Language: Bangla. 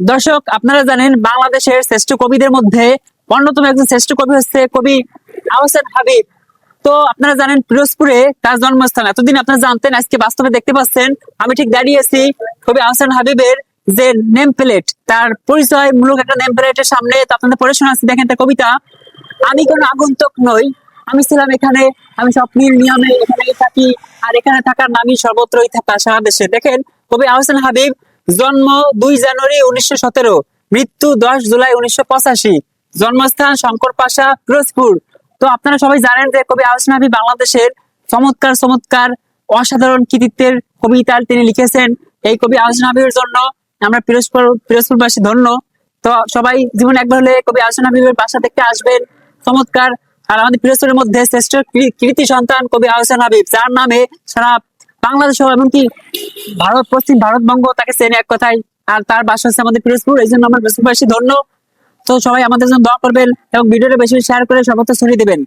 দর্শক, আপনারা জানেন বাংলাদেশের শ্রেষ্ঠ কবিদের মধ্যে অন্যতম একজন শ্রেষ্ঠ কবি হচ্ছে কবি আহসান হাবিব। তো আপনারা জানেন পিরোজপুরে তার জন্মস্থান। এতদিন আপনারা জানতেন, আজকে বাস্তবে দেখতে পাচ্ছেন, আমি ঠিক দাঁড়িয়েছি কবি আহসান হাবিবের যে নেম প্লেট তার পরিচয় মূলক একটা নেম প্লেটের সামনে। তো আপনাদের পড়ে শোনাচ্ছি, দেখেন তার কবিতা, আমি কোনো আগন্তুক নই, আমি ছিলাম এখানে, আমি স্বপ্নের নিয়মে এখানেই থাকি, আর এখানে থাকার নামই সর্বত্রই থাকা সারা দেশে। দেখেন, কবি আহসান হাবিব জন্ম দুই জানুয়ারি উনিশশো সতেরো, মৃত্যু দশ জুলাই উনিশশো পঁচাশি। জন্মস্থান শঙ্কর পাশা পিরোজপুর। তো আপনারা সবাই জানেন যে কবি আহসান হাবিব বাংলাদেশের চমৎকার চমৎকার, অসাধারণ কৃতিত্বের কবিতা তিনি লিখেছেন। এই কবি আহসান হাবিবের জন্য আমরা পিরোজপুর, পিরোজপুরবাসী ধন্য। তো সবাই জীবনে একবার হলে কবি আহসান হাবিবের বাসা দেখতে আসবেন। চমৎকার। আর আমাদের পিরোজপুরের মধ্যে শ্রেষ্ঠ কৃতি সন্তান কবি আহসান হাবিব, যার নামে সারা বাংলাদেশ এমনকি ভারত, পশ্চিম ভারতবঙ্গ তাকে চেনে এক কথায়। আর তার বাসা হচ্ছে আমাদের পিরোজপুর, এই জন্য আমার বেশি ধন্য। তো সবাই আমাদের জন্য দোয়া করবেন এবং ভিডিওটা বেশি শেয়ার করে সর্বত্র ছড়িয়ে দেবেন।